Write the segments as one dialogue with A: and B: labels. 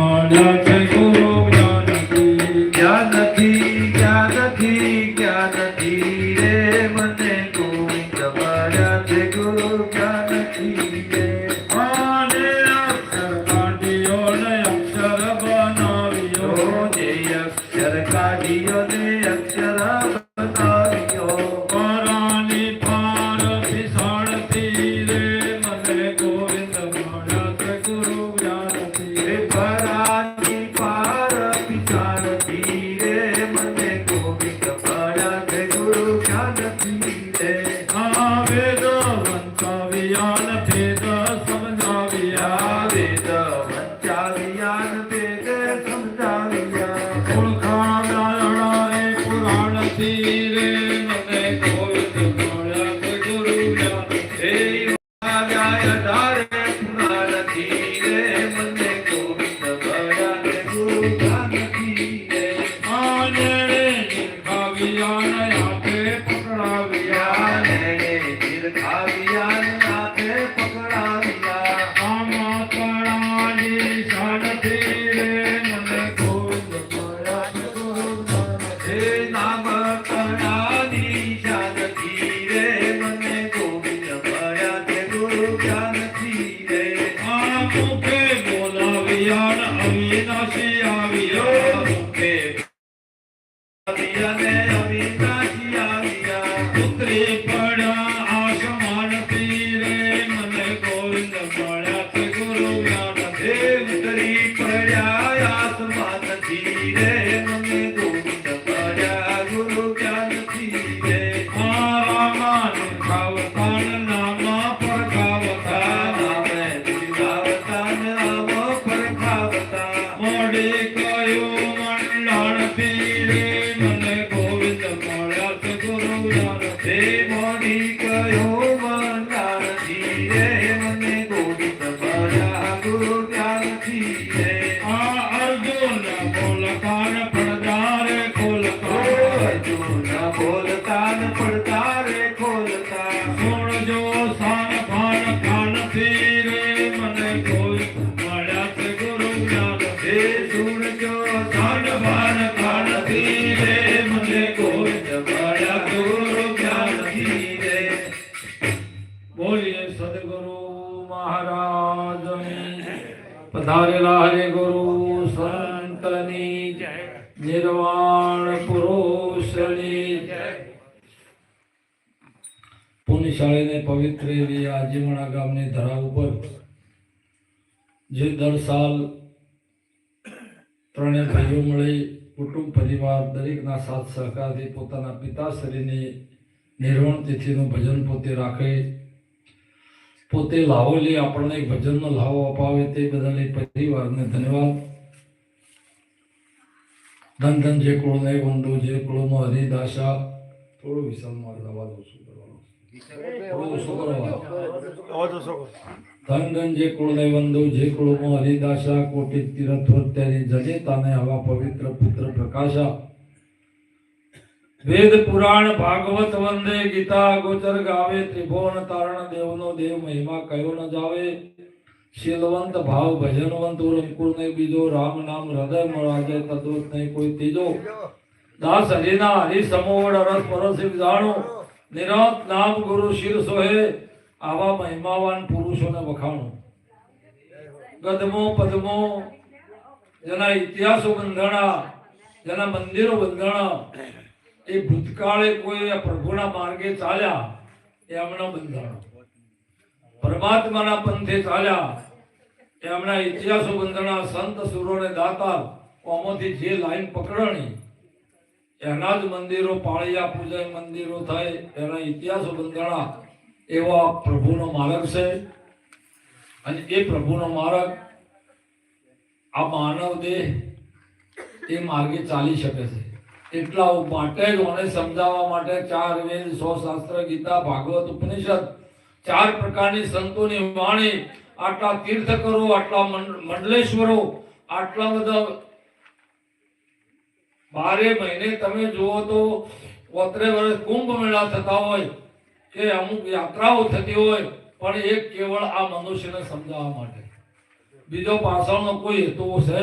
A: મળ્યા છે ગુરુ જ્ઞાનથી தியானமே બોલાવ્યા ને અવિનાશી આવ્યા સાલ ત્રણે ભાઈઓ મળી કુટુંબ પરિવાર દરેકના સાથ સહકારથી પોતાના પિતાશ્રીની નિર્વણ તિથિનું ભજન પોતે રાખે. પોતે લાવો લે આપણને ભજનનો લાવો અપાવે તે બદલ એ પરિવારને ધન્યવાદ. ધન ધન જે કુળને વંદુ જે કુળમાં હરિદાશા થોડું વિશાલમાં અવાજ ઓછો કરવાનો. થોડું ઓછો કરવાનો. ધન ધન જે કુળને વંદુ જે કુળમાં હરિદાસા કોટી તીરથ વત્યાની જનેતાને આવા પવિત્ર પુત્ર પ્રકાશા. વેદ પુરાણ ભાગવત વંદે ગીતા ગોચર ગાવે, ત્રિભુવન તારણ દેવનો દેવ મહિમા કયો ન જાવે. શીલવંત ભાવ ભજનવંત ઉરંકુર ને બીજો, રામ નામ હૃદય મળાજે તદોત નહીં કોઈ ત્રીજો. દાસ હરિના હરિ સમોવડ રસ પરસિક જાણો. નિરંત નામ ગુરુ શિર સોહે. આવા મહિમાવાન પુરુષોને વખાણો. ગદમો, પદમો, જેના ઇતિહાસો બંધાણા, જેના મંદિરો બંધાણા, એ ભૂતકાળે કોઈ પ્રભુના માર્ગે ચાલ્યા એમના બંધાણો. પરમાત્માના પંથે ચાલ્યા એમના ઇતિહાસો બંધાણા, સંત સુરોને દાતા કોમોથી જે લાઈન પકડણી, એના જ મંદિરો, પાળિયા પૂજા મંદિરો થાય, એના ઇતિહાસો બંધાણા. એવો આ પ્રભુનો માર્ગ છે. અને એ પ્રભુનો માર્ગ આ માનવ દેહ એ માર્ગે ચાલી શકે છે. એટલા માટે જ મને સમજાવવા માટે ચાર વેદ, સો શાસ્ત્ર, ગીતા, ભાગવત, ઉપનિષદ ચાર પ્રકારની સંતોની વાણી, આટલા તીર્થકરો, આટલા મંડલેશ્વરો, આટલા બધા બારે મહિને તમે જુઓ તો ઓતરે વર્ષ કુંભ મેળા થતા હોય. કે અમુક યાત્રાઓ થતી હોય, પણ એ કેવળ આ મનુષ્યને સમજાવવા માટે. બીજો પાછળનો કોઈ હેતુ છે?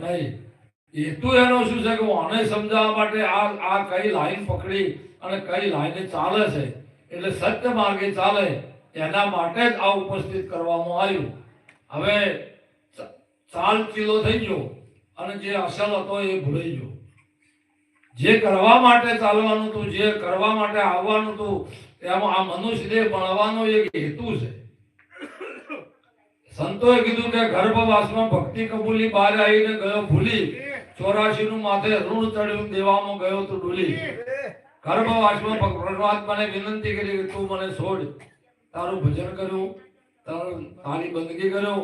A: નહીં. હેતુ એનો શું છે કે આને સમજાવવા માટે આ આ કઈ લાઈન પકડી અને કઈ લાઈને ચાલે છે? એટલે સત્ય માર્ગે ચાલે, એના માટે જ આ ઉપસ્થિત કરવામાં આવ્યું. હવે ચાલ ચીલો થઈ ગયો અને જે અસલ હતો એ ભૂલાઈ ગયો. જે કરવા માટે ચાલવાનું હતું, જે કરવા માટે આવવાનું હતું એમાં આ મનુષ્ય દેહ ભણવાનો એક હેતુ છે. સંતોએ કીધું કે ગર્ભવાસમાં ભક્તિ કબૂલી બહાર આવીને ગયો ભૂલી ચોરાશી નું માથે ઋણ ચડ્યું, દેવામાં ગયો તો ડૂલી. ગર્ભવાસમાં પરમાત્માને વિનંતી કરી કે તું મને છોડ. તારું ભજન કર્યું, તારું, તારી બંદગી કર્યો,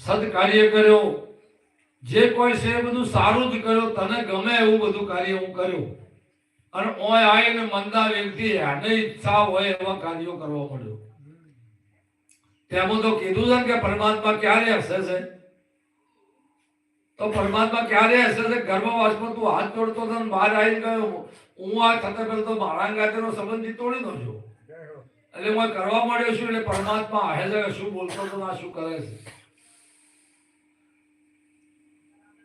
A: સદકાર્ય કર્યો. જે કોઈ છે બધું સારું જ કર્યું, તને ગમે એવું બધું કાર્ય હું કર્યું. અને ઓય આવીને મંદા વ્યક્તિ એને ઈચ્છા હોય એવા કાર્યો કરવા મળ્યો. તેમાં તો કીધું છે ને કે પરમાત્મા ક્યારે હશે છે? તો પરમાત્મા ક્યારે હશે છે? ગર્ભવાસમાં તું હાથ જોડતો હતો ને બહાર આવીને ગયો હું આ થતા પહેલા તો મારા ગાતેનો સંબંધી તોડી નો છું એટલે હું કરવા માંડ્યો છું, એટલે પરમાત્મા હે છે શું બોલતો હતો આ શું કરે છે?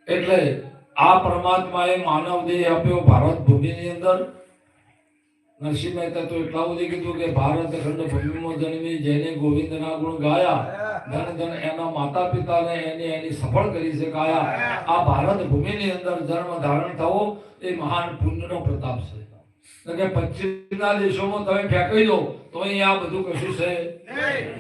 A: એટલે આ પરમાત્માએ માનવ દેહ આપ્યો ભારત ભૂમિની અંદર. નરસિંહ મહેતા તો એટલા બધું કીધું કે ભારત ખંડ ભૂમિમાં જન્મી જેને ગોવિંદના ગુણ ગાયા ધન ધન એના માતા પિતાને એની એની સફળ કરી છે ગાયા આ ભારત ભૂમિની અંદર જન્મ ધારણ થવો એ મહાન પુણ્યનો પ્રતાપ છે. કે પશ્ચિમના દેશોમાં તમે ફેંકી દો તો અહીંયા આ બધું કશું છે.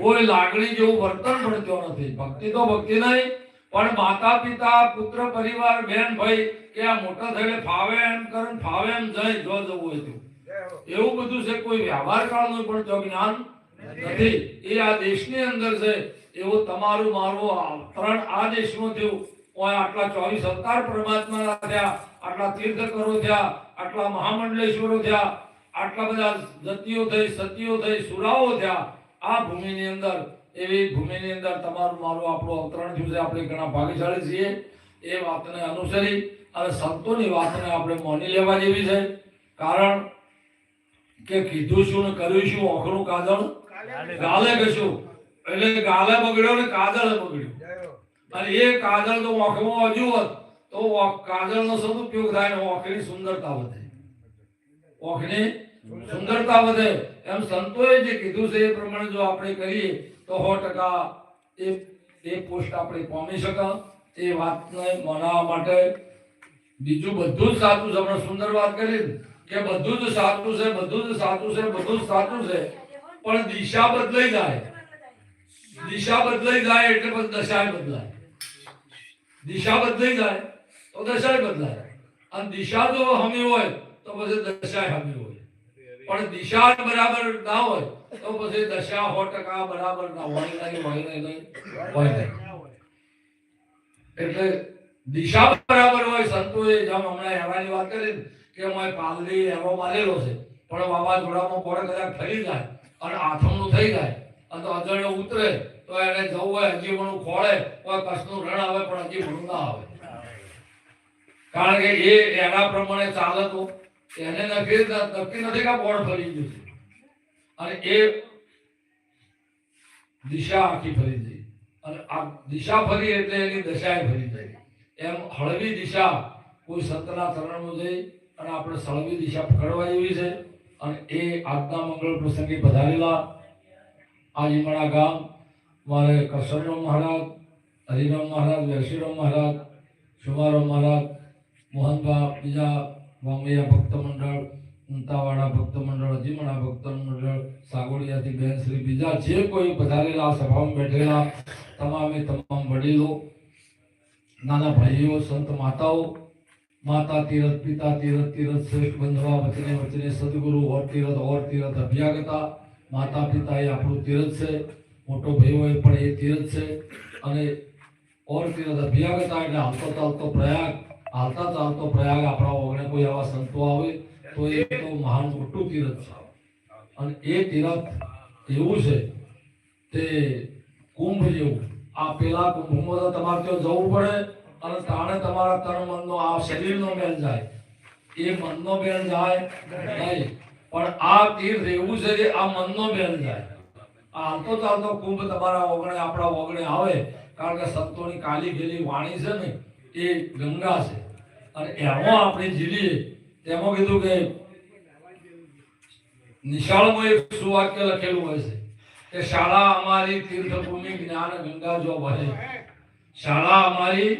A: કોઈ લાગણી જેવું વર્તન પણ નથી. ભક્તિ તો ભક્તિ નહીં. પણ માતા પિતા, પુત્ર, પરિવાર, બેન, ભાઈ, કે આ મોટા થઈને ફાવે એમ કરે, ફાવે એમ જાય, જો જવું હોય તો. એવું બધું છે, કોઈ વ્યવહાર કાળનું પણ જો જ્ઞાન નથી. એ આ દેશની અંદર છે, એવું તમારું મારું ત્રણ આ દેશમાં થયું. આટલા ચોવીસ અવતાર પરમાત્માના થયા, આટલા તીર્થકરો થયા, આટલા મહામંડલેશ્વરો થયા, આટલા બધા જતીઓ થઈ, સતીઓ થઈ, સુરાઓ થયા, આ ભૂમિની અંદર એવી ભૂમિની અંદર તમારું મારું આપણું અવતરણ થયું છે. આપણે ઘણા ભાગ્યશાળી છીએ. એ વાતને અનુસરી અને સંતોની વાતને આપણે માની લેવા જેવી છે. કારણ કે કીધું શું ને કર્યું શું ઓખરું કાજળ ગાલે કશું એટલે ગાલે બગડ્યો ને કાજળ બગડ્યું. અને એ કાજળ તો ઓખમાં હજુ હોત તો કાજળનો સદુપયોગ થાય ને ઓખની સુંદરતા વધે. ઓખની સુંદરતા વધે. એમ સંતોએ જે કીધું છે એ પ્રમાણે જો આપણે કરીએ તો સો ટકા એ એ પોસ્ટ આપણે પામી શકા એ વાતને મનાવવા માટે બીજું બધું જ સાચું છે. હમણાં સુંદર વાત કરી કે બધું જ સાચું છે, બધું જ સાચું છે, બધું જ સાચું છે. પણ દિશા બદલાઈ જાય. દિશા બદલાઈ જાય એટલે પછી દશાએ બદલાય. દિશા બદલાઈ જાય તો દશાએ બદલાય. અને દિશા જો હમી હોય તો પછી દશાએ હમી હોય. પણ દિશા બરાબર ના હોય, તો પછી દશા સો ટકા બરાબર ના હોય, નહીં હોય, નહીં નહીં, હોય, નહીં. એટલે દિશા બરાબર હોય, સંતોએ જેમ હમણાં એવાની વાત કરી કે મેં પાલડી એવો મારેલો છે, પણ વાવાઝોડામાં પોળે કદાચ ફરી જાય અને આથમણું થઈ જાય, અને તો અજણ્યો ઉતરે, તો એને જવું હોય, હજી ભણું ખોળે, કોઈ કસનું રણ આવે, પણ હજી ભણું ના આવે. કારણ કે એ એના પ્રમાણે ચાલે તો એને નક્કી નક્કી નથી કે બોર્ડ ફરી ગયું અને એ દિશા આખી ફરી જઈ અને આ દિશા ફરી એટલે એની દશાએ ફરી જાય એમ હળવી દિશા કોઈ સંતના ચરણમાં જઈ અને આપણે સળવી દિશા પકડવા જેવી છે. અને એ આજના મંગળ પ્રસંગે પધારેલા આ લીમડા ગામ, મારે કરશનરામ મહારાજ, હરિરામ મહારાજ વેરશીરામ મહારાજ, સુમારામ મહારાજ મોહનભા બીજા વામૈયા ભક્ત મંડળ ઉંતાવાડા ભક્ત મંડળ અજીમણા ભક્ત મંડળ સાગોડિયાથી બેન શ્રી બીજા જે કોઈ પધારેલા સભામાં બેઠેલા, તમામે તમામ વડીલો, નાના ભાઈઓ, સંત માતાઓ, માતા તીરથ, પિતા તીરથ તીરથ શ્રેષ્ઠ બંધવા વચને વચને સદગુરુ, ઓર તીરથ ઓર તીરથ અભ્યાગતા, માતા પિતા એ આપણું તીરથ છે, મોટો ભાઈ હોય પણ એ તીરથ છે, અને ઓર તીરથ અભ્યાગતા એટલે હાલતો ચાલતો પ્રયાગ હાલતા ચાલતો પ્રયાગ આપણા ઓગણે કોઈ આવા સંતો આવે તો એ તો મહાન મોટું તીરથ છે. અને એ તીરથ એવું છે તે કુંભ જેવું. આ પેલા કુંભમાં તો તમારે ત્યાં જવું પડે અને તાણે તમારા તન મનનો આ શરીરનો મેલ જાય. એ મનનો મેલ જાય નહીં. પણ આ તીર્થ એવું છે કે આ મનનો મેલ જાય. હાલતો ચાલતો કુંભ તમારા ઓગણે આપણા ઓગણે આવે. કારણ કે સંતોની કાલી ગેલી વાણી છે ને એ ગંગા છે. અને એમાં આપણે જીલીએ તેમાં કીધું કે નિશાળમાં એક સુવાક્ય લખેલું હોય છે કે શાળા અમારી તીર્થભૂમિ જ્ઞાન ગંગા જો વહે. શાળા અમારી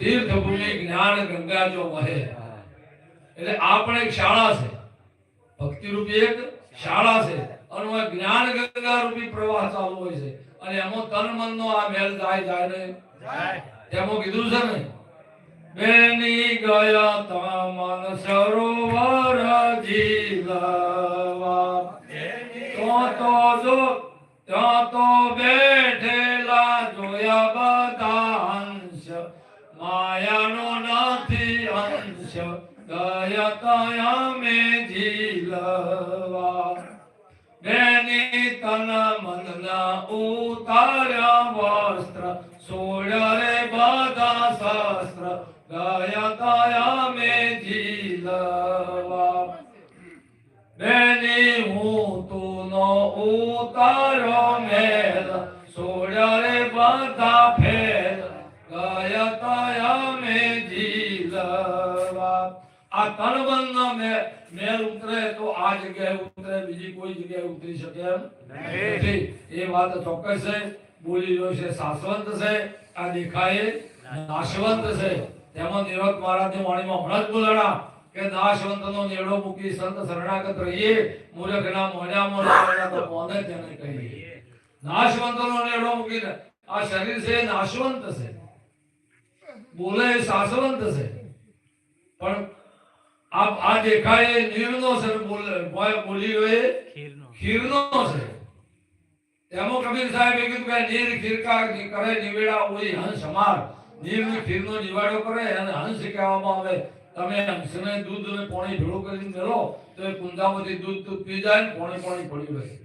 A: તીર્થભૂમિ જ્ઞાન ગંગા જો વહે. એટલે આ પણ એક શાળા છે. ભક્તિ રૂપી એક શાળા છે. અને જ્ઞાન ગંગા રૂપી પ્રવાહ ચાલુ હોય છે. અને એમાં તન મન નો આ મેલ જાય જાય ને? તેમાં કીધું છે ને, બેની ગયા તમન સરોવર જીલવા ત્યાં તો જો, ત્યાં તો બેઠેલા જોયા બધા હંસ, માયાનો નથી હંસ, ગયા તયા મેં જીલવા બેની તન મનના ઉતાર્યા વસ્ત્ર સોળ્યા રે બધા શસ્ત્ર, ગયા તયા મે જીલવા બેની હું તુનો ઉતારો મેલ સોળ્યા રે બધા ફેલ, ગયા તયા મે જીલવા આ તનબંધનો મે- મેલ ઉતરે તો આ જગ્યાએ ઉતરે બીજી કોઈ જગ્યાએ ઉતરી શકે એમ નથી. એ વાત ચોક્કસ છે. બોલી છે શાશ્વત છે. આ દેખાય નાશવંત છે. તેમાં નિરત મહારાજની વાણીમાં હમણાં જ બોલાણા કે નાશવંતનો નેડો મૂકી સંત શરણાગત રહીએ. મૂર્ખના મોઢામાં રહેવાના તો કોને તેને કહીએ? નાશવંતનો નેડો મૂકીને આ શરીર છે નાશવંત છે. બોલે એ છે. પણ આ આ દેખાય નીરનો છે બોલે બોય- બોલી રહ્યો ખીરનો. છે. એમો કબીર સાહેબે કીધું કે નીર ખીરકા કરે નિવેડા ઓળી હંસ માર નીર ખીરનો નિવાડો કરે અને હંસ કહેવામાં આવે. તમે હંસને દૂધ અને પાણી ભેળું કરીને મેલો તો એ કુંજામાંથી દૂધ દૂધ પી જાય ને પાણી પાણી પડ્યું રહે.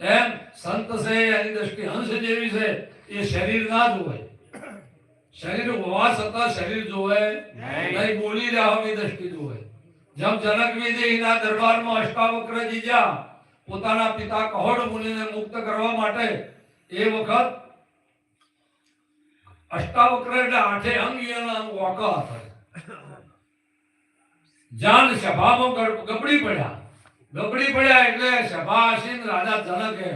A: એમ સંત છે એની દ્રષ્ટિ હંસ જેવી છે એ શરીર ના જોવાય શરીર હોવા છતાં શરીર જોવે નહીં. બોલી રહ્યાની દ્રષ્ટિ જોવે. જેમ જનક વિજયના દરબારમાં અષ્ટાવક્ર જીજા પોતાના પિતા કહોડ મુનિને મુક્ત કરવા માટે એ વખત અષ્ટાવક્ર એટલે આઠે અંગ એના હતા જાન સભામાં ગબડી પડ્યા. ગબડી પડ્યા એટલે સભા આસીન રાજા જનકે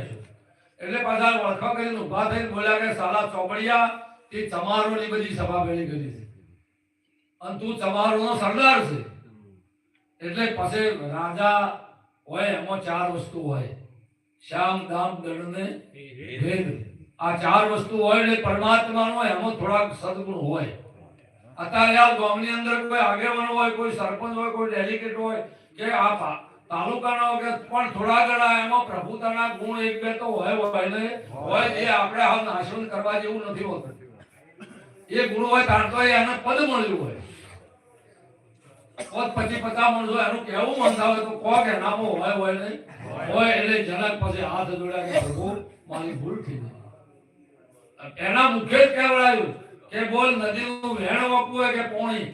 A: એટલે પાછા વળખા કરીને ઊભા થઈને બોલ્યા કે, સાલા ચોપડિયા, તે ચમારોની બધી સભા ભેળી કરી છે. અને તું ચમારોનો સરદાર છે. એટલે પછી રાજા હોય, એમાં ચાર વસ્તુ હોય. શ્યામ, દામ દળ ને ભેદ. આ ચાર વસ્તુ હોય એટલે પરમાત્માનો હોય, એમાં થોડાક સદગુણ હોય. અત્યારે આ ગામની અંદર કોઈ આગેવાન હોય, કોઈ સરપંચ હોય, કોઈ ડેલિગેટ હોય, કે આ તાલુકાના કે પણ થોડા ઘણા એમાં પ્રભુતાના ગુણ એક બે તો હોય હોય હોય એ આપણે હાલ નાશવંત કરવા જેવું નથી હોતું. એ ગુણ હોય, તાર તો એને પદ મળ્યું હોય. પછી પચાસ માણસો એનું કેવું મનતા હોય તો કહો કે નામો હોય હોય નહીં. હોય એટલે જનક પછી હાથ જોડ્યા કે પ્રભુ, મારી ભૂલ થઈ ગઈ. એના મુખે જ કહેવડાયું કે બોલ, નદીનું વહેણ વકવું હોય કે પોણી?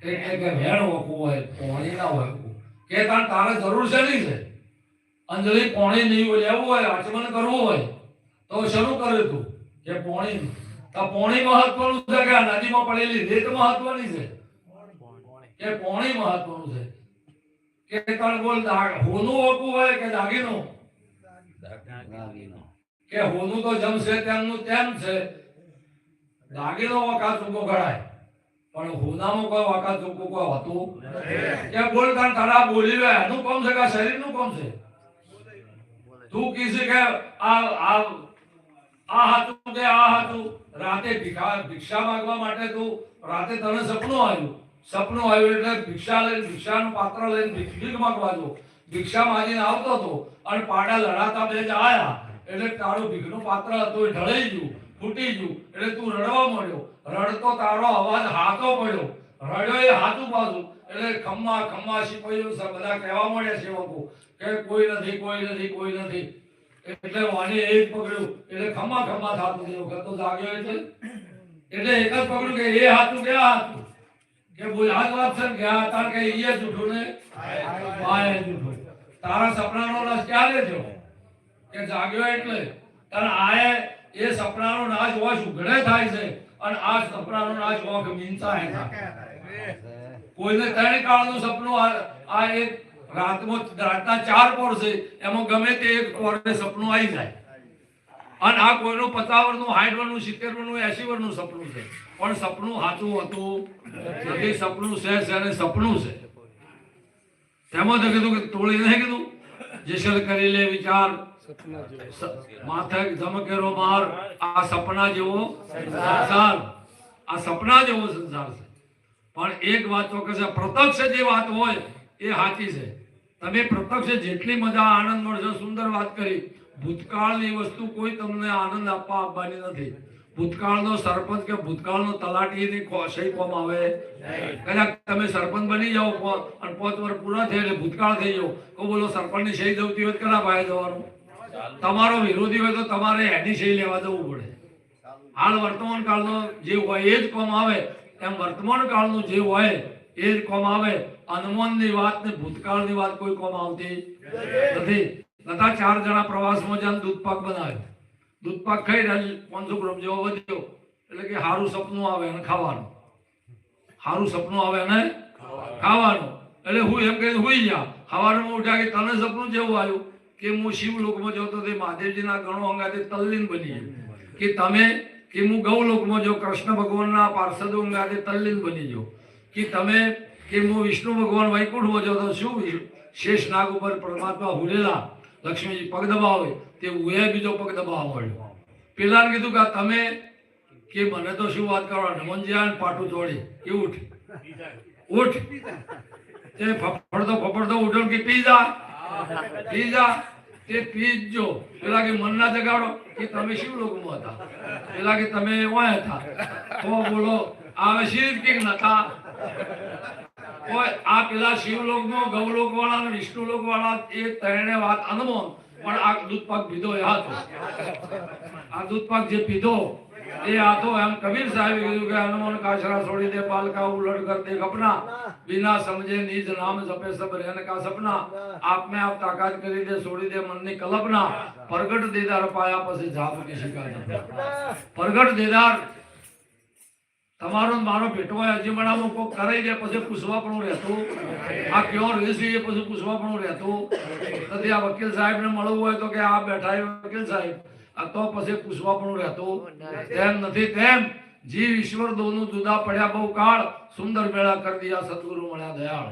A: કે કે કે વહેણ વકવું હોય, પોણી ના હોય. કે તાર તારે જરૂર છે નહીં છે? અંજલિ પોણી નહીં લેવું હોય, આચમન કરવું હોય, તો શરૂ કર્યું તું? કે પોણી તો પોણી મહત્વનું છે કે નદીમાં પડેલી રેત મહત્વની છે? કે પોણી મહત્વનું છે? કે બોલ દાગ- હોનું વકવું હોય કે દાગીનું? કે હોનું તો જમશે તેમનું તેમ છે. દાગીનો વખત ચૂકો ગણાય. પણ હોનામાં કોઈ વખત ચૂકો કોઈ હતું કે બોલ કારણ તારા બોલી લે એનું કોમ છે કે શરીરનું કોમ છે? તું કીધું કે આ આ આ હાથું કે આ હાથું રાતે ભિક્ષા માંગવા માટે તું રાતે તને સપનું આવ્યું. સપનું આવ્યું એટલે ભિક્ષા લઈને, ભિક્ષાનું પાત્ર લઈને ભીખ માંગવા જો ભિક્ષા માંગીને આવતો હતો અને પાડા લડાતા બે જ આયા. એટલે તારું ભીખનું પાત્ર હતું એ ઢળાઈ ગયું, ફૂટી ગયું. એટલે તું રડવા મળ્યો રડતો તારો અવાજ હાથો પડ્યો. રડ્યો એ હાથું બાજુ. એટલે ખમ્મા ખમ્મા સિપાહીઓ બધા કહેવા મળ્યા સેવકો કે કોઈ નથી કોઈ નથી કોઈ નથી. એટલે વાને એ પકડ્યું. એટલે ખમા ખમા થતું તે વખત જાગ્યો એટલે. એટલે એક જ પકડ્યું કે એ હાથું કે આ હાથું. કે બોલ જ વાત છે કે આ તાર કે ઈ એ જૂઠું ને? આ જૂઠું. તારા સપનાનો નાશ ક્યારે થયો? કે જાગ્યો એટલે? તને આએ એ સપનાનો નાશ ઓછ ઉઘડે થાય છે. અને આ સપનાનો નાશ ઓખ મીંચાય હે કોઈને ત્રણ કાળનું સપનું આ એક રાતમાં રાતના ચાર પોર છે, એમાં ગમે તે એક પોરે સપનું આવી જાય. અને આ કોઈનું પતાવરનું હાઈઠ સિત્તેર વરનું એસી વરનું સપનું છે. પણ સપનું સાચું હતું નથી. સપનું છે અને સપનું છે. તેમાં તો કીધું કે તોડી નહીં કીધું? જેસલ કરી લે વિચાર. માથે ધમકેરો માર. આ સપના જેવો સંસાર. આ સપના જેવો સંસાર છે. પણ એક વાત ચોક્કસ છે, પ્રત્યક્ષ જે વાત હોય એ સાચી છે. તમે પ્રત્યક્ષ જેટલી મજા આનંદ મળશે સુંદર વાત કરી ભૂતકાળની વસ્તુ કોઈ તમને આનંદ આપવા આપવાની નથી. ભૂતકાળનો સરપંચ કે ભૂતકાળનો તલાટીની સહી કોમ આવે? કદાચ તમે સરપંચ બની જાઓ અને પાંચ વર્ષ પૂરા થયા એટલે ભૂતકાળ થઈ જાઓ તો બોલો સરપંચની સહી જવતી હોય કદાચ ભાઈ જવાનું? તમારો વિરોધી હોય તો તમારે એની સહી લેવા જવું પડે. હાલ વર્તમાન કાળનો જે હોય એ જ કોમ આવે. એમ વર્તમાન કાળનું જે હોય એ જ કોમ આવે. અનુમાનની વાત ને ભૂતકાળની વાત કોઈ કોમ આવતી નથી. તથા ચાર જણા પ્રવાસમાં જઈને દૂધપાક બનાવે. બનાવ્યો દૂધ ખાઈ રહ્યા પાંચસો ગ્રામ જેવો વધ્યો. એટલે કે સારું સપનું આવે અને ખાવાનું. સારું સપનું આવે અને ખાવાનું. એટલે હું એમ કહીને હુઈ ગયા. સવારમાં ઉઠ્યા કે તને સપનું જેવું આવ્યું કે હું શિવલોકમાં જતો તે મહાદેવજીના ગણો અંગાતે તલ્લીન બની ગયો. કે તમે કે હું ગૌલોકમાં જો કૃષ્ણ ભગવાનના પાર્ષદો અંગાતે તલ્લીન બની ગયો કે તમે કે હું વિષ્ણુ ભગવાન વૈકુંઠમાં જતો શું શેષ નાગ ઉપર પરમાત્મા હુલેલા, લક્ષ્મીજી પગ દબાવે, તે ઉએ બીજો પગ દબાવવા મળ્યો પેલા કીધું કે તમે કે મને તો શું વાત કરો નમનજી આને પાટું તોડી કે ઉઠ. ઉઠ. તે ફફડતો ફફડતો ઉઠો કે પીઝા પીઝા તે પીજો. પેલા કે મન ના જગાડો કે તમે શિવ લોકોમાં હતા? પેલા કે તમે ઓય હતા? તો બોલો આવે શિવ કે નતા? આ પેલા શિવલોક નો ગૌલોક વાળા વિષ્ણુલોક વાળા એ ત્રણે વાત અનમોન પણ આ દૂધપાક પીધો એ હતો આ દૂધપાક જે પીધો, એ હતો એમ કબીર સાહેબ કીધું કે હનુમાન કાશરા છોડી દે, પાલકા ઉલટ કર દે કપના બિના સમજે નિજ નામ જપે સબ રહેન કા સપના. આપ મે આપ તાકાત કરી દે, છોડી દે મનની કલ્પના. પ્રગટ દેદાર પાયા પછી જાપ કી શિકાર પ્રગટ દેદાર તમારો ને મારો ભેટો હોય અજીમણામાં કોઈ કરે છે, પછી પૂછવા પણ રહેતું. આ કયો રહેશે એ પછી પૂછવા પણ રહેતું. નથી આ વકીલ સાહેબને મળવું હોય તો કે આ બેઠા વકીલ સાહેબ. આ તો પછી પૂછવા પણ રહેતું. તેમ નથી, તેમ જીવ ઈશ્વર દોનું જુદા પડ્યા બહુ કાળ, સુંદર મેળા કરી દિયા સદગુરુ મળ્યા દયાળ.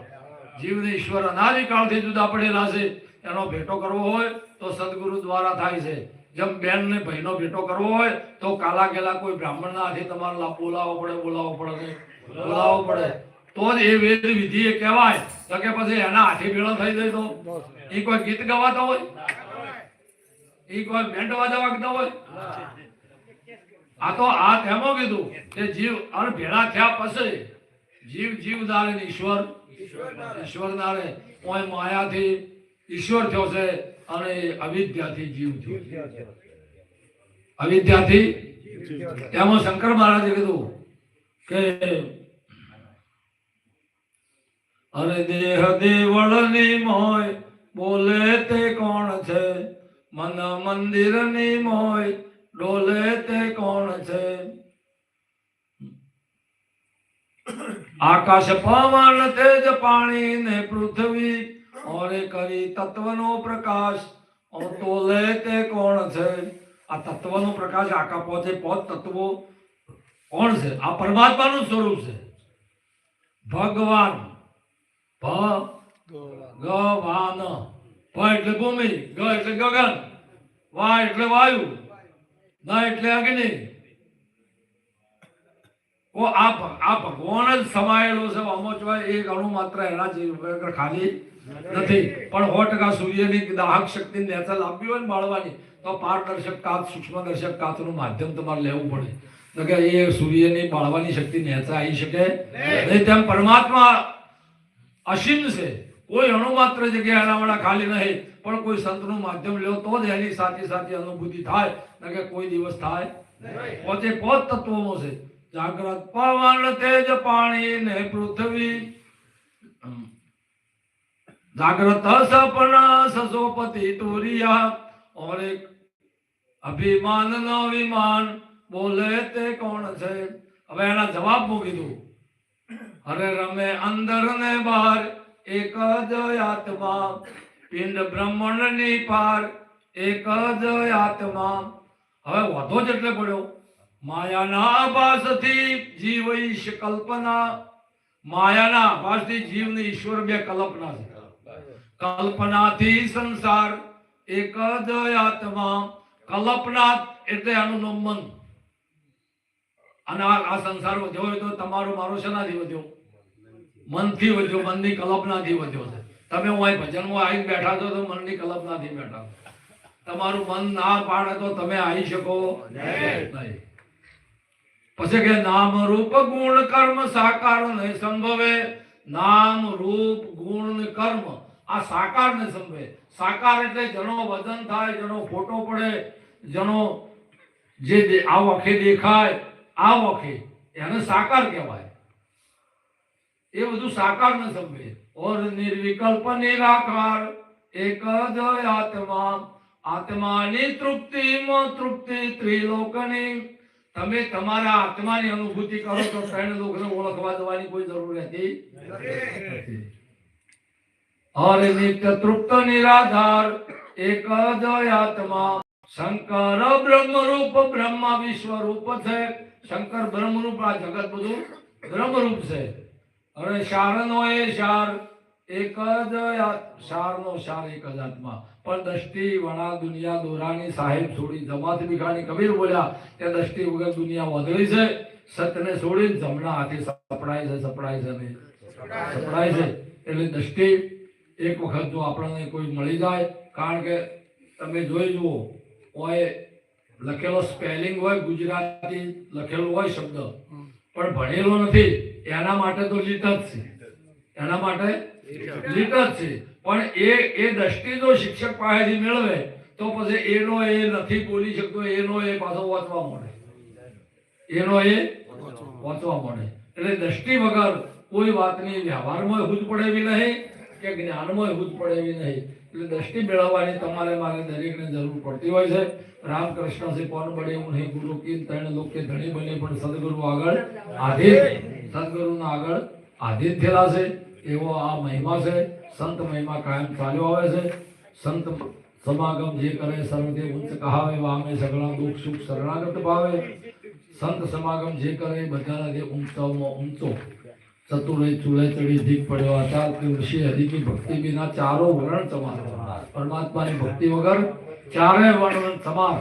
A: જીવને ઈશ્વર અનાદિ કાળથી જુદા પડેલા છે. એનો ભેટો કરવો હોય તો સદગુરુ દ્વારા થાય છે. જેમ બેન ને ભાઈનો ભેટો કરવો હોય, તો કાલા ગેલા કોઈ બ્રાહ્મણના હાથે તમારે બોલાવવો પડે બોલાવવો પડે બોલાવવો પડે. તો જ એ વેદ વિધિ એ કહેવાય. તો કે પછી એના હાથે ભેળો થઈ જાય તો? એ કોઈ ગીત ગવાતો હોય? એ કોઈ બેન્ડ વાજા વાગતા હોય? આ તો આ તેમાં કીધું કે જીવ, અને ભેળા થયા પછી જીવ જીવ દારે ને ઈશ્વર. ઈશ્વર દારે કોઈ માયાથી ઈશ્વર થયો છે. અને અવિદ્યાથી જીવ થયો. અવિદ્યાથી. તેમાં શંકર મહારાજે કીધું કે અરે દેહ દેવળની મોય બોલે તે કોણ છે? મન મંદિરની મોય ડોલે તે કોણ છે? આકાશ પવન તેજ પાણી ને પૃથ્વી ઓરે કરી તત્વનો પ્રકાશ. તોલે તે કોણ છે? આ તત્વનો પ્રકાશ આકા પહોંચે પોત તત્વો કોણ છે? આ પરમાત્માનું સ્વરૂપ છે. ભગવાન. ભગવાન ભ એટલે ભૂમિ, ગ એટલે ગગન. વા એટલે વાયુ. ન એટલે અગ્નિ. ઓ, આ આ ભગવાન જ સમાયેલો છે. આમાં એ અણુ માત્ર એના જીવ ખાલી નથી. પણ સો ટકા સૂર્યની દાહક શક્તિ નેચલ આપવી હોય ને બાળવાની તો પારદર્શક કાચ સૂક્ષ્મદર્શક કાચનું માધ્યમ તમારે લેવું પડે. તો કે એ સૂર્યની બાળવાની શક્તિ નેચા આવી શકે નહીં. તેમ પરમાત્મા અસીમ છે. કોઈ અણુમાત્ર જગ્યા એના ખાલી નહીં પણ કોઈ સંતનું માધ્યમ લ્યો તો જ એની સાચી સાચી અનુભૂતિ થાય. ન કે કોઈ દિવસ થાય. પોતે પોત તત્વોમાં છે. જાગ્રત પવન તેજ પાણી ને પૃથ્વી. જાગ્રત સપન સસોપતિ તુરિયા. ઓર એક અભિમાન નો વિમાન બોલે તે કોણ છે? હવે એના જવાબ મૂકી કીધું. અરે રમે અંદર ને બહાર, એક જ આત્મા. પિંડ બ્રહ્મણની પાર, એક જ આત્મા. હવે વધો જ એટલે પડ્યો. માયાના આભાસથી જીવ ઈશ કલ્પના. માયાના આભાસથી જીવની ઈશ્વર બે કલ્પના છે. કલ્પનાથી સંસાર એક જ આત્મા કલ્પના એટલે આનું નામ મન અને આ આ સંસાર વધ્યો હોય તો તમારો મારો શેનાથી વધ્યો? મનથી વધ્યો મનની કલ્પનાથી વધ્યો છે. તમે હું અહીં ભજનમાં આવી બેઠા છો તો મનની કલ્પનાથી બેઠા તમારું મન ના પાડે તો તમે આવી શકો? નહીં. પછી કે નામ રૂપ ગુણ કર્મ સાકાર નહીં સંભવે. નામ રૂપ ગુણ કર્મ આ સાકાર ને સમજે સાકાર એટલે જનો વજન થાય, જેનો ફોટો પડે, જનો જે આ વખે દેખાય, આ વખે. એને સાકાર કહેવાય. એ બધું સાકાર ને સમજે ઓર નિર્વિકલ્પ નિરાકાર એક જ આત્મા. આત્માની તૃપ્તિમાં તૃપ્તિ ત્રિલોકની. તમે તમારા આત્માની અનુભૂતિ કરો તો ત્રણ લોકોને ઓળખવા દેવાની કોઈ જરૂર નથી. હરે નિત્ય તૃપ્ત નિરાધાર, એક જ આત્મા. શંકર બ્રહ્મરૂપ, બ્રહ્મ વિશ્વરૂપ છે. શંકર બ્રહ્મરૂપ આ જગત બધું બ્રહ્મરૂપ છે. અને શારનો એ શાર, એક જ શારનો શાર એક જ આત્મા. પણ દ્રષ્ટિ વણા દુનિયા દોરાની સાહેબ છોડી જમાત ભીખાની કબીર બોલ્યા કે દ્રષ્ટિ વગર દુનિયા વધળી છે. સતને છોડીને જમણા હાથે સપડાય છે સપડાય છે નહીં. સપડાય છે. એટલે દષ્ટિ એક વખત જો આપણને કોઈ મળી જાય કારણ કે તમે જોઈ જુઓ હોય લખેલો સ્પેલિંગ હોય ગુજરાતી લખેલો હોય શબ્દ પણ ભણેલો નથી એના માટે તો લીટ જ છે. એના માટે લીટ જ છે. પણ એ એ દ્રષ્ટિ જો શિક્ષક પાસેથી મેળવે તો પછી એનો એ નથી બોલી શકતો એનો એ પાછો વાંચવા મળે એનો એ વાંચવા મળે એટલે દ્રષ્ટિ વગર કોઈ વાતની વ્યવહારમાં હુજ પડે એવી નહીં. કે જ્ઞાનમાં હુજ પડે એવી નહીં. એટલે દ્રષ્ટિ મેળવવાની તમારે મારે દરેકને જરૂર પડતી હોય છે. રામકૃષ્ણ છે, કોણ બને હું નહીં. ગુરુ કી ત્રણ લોક ધણી બને પણ સદગુરુ આગળ આધીન. સદગુરુના આગળ આધીન થયેલા છે. એવો આ મહિમા છે. સંત મહિમા કાયમ ચાલ્યો આવે છે. સંત સમાગમ જે કરે સર્વદે ઉચ્ચ કહાવે, વામે સગળા દુઃખ સુખ શરણાગત ભાવે. સંત સમાગમ જે કરે બધાના જે ઊંચામાં ઊંચો ચતુરે ચૂલે ચડી ધીક પડ્યો આચાર કે ઋષિ હરિની ભક્તિ વિના ચારો વર્ણ સમાર પરમાત્માની ભક્તિ વગર ચારે વર્ણ સમાર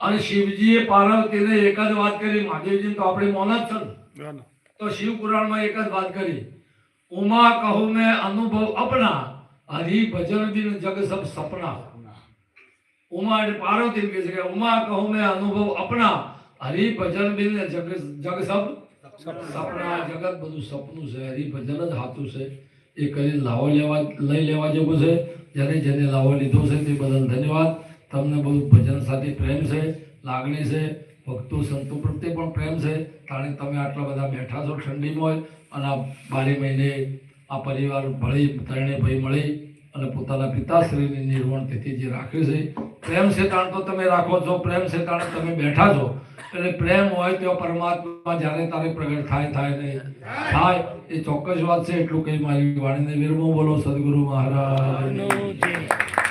A: અને શિવજીએ પાર્વતીને એક જ વાત કરી મહાદેવજી તો આપણે મૌન જ છે તો શિવ પુરાણમાં એક જ વાત કરી ઉમા કહો મેં અનુભવ અપના હરિ ભજન બિન જગ સબ સપના. ઉમા એટલે પાર્વતી કહે છે કે ઉમા કહો મેં અનુભવ અપના હરિ ભજન બિન જગ જગ સબ સપના. જગત બધું સપનું છે હરિભજન જ હાથું છે. એ કરી લાવો લેવા, લઈ લેવા જેવું છે. જ્યારે જેને લાવો લીધો છે તે બદલ ધન્યવાદ. તમને બધું ભજન સાથે પ્રેમ છે, લાગણી છે, ભક્તો, સંતો પ્રત્યે પણ પ્રેમ છે. કારણ કે તમે આટલા બધા બેઠા છો ઠંડીમાં અને આ બારે મહિને આ પરિવાર ભળી, ત્રણે ભાઈ મળી અને પોતાના પિતાશ્રીની નિર્વણ તિથિ જે રાખે છે. પ્રેમ છે કારણ તો તમે રાખો છો, પ્રેમ છે કારણ તમે બેઠા છો. એટલે પ્રેમ હોય તો પરમાત્મા જ્યારે તારે પ્રગટ થાય થાય નહીં થાય, એ ચોક્કસ વાત છે, એટલું કઈ મારી વાણીને વિરમો બોલો, સદગુરુ મહારાજ.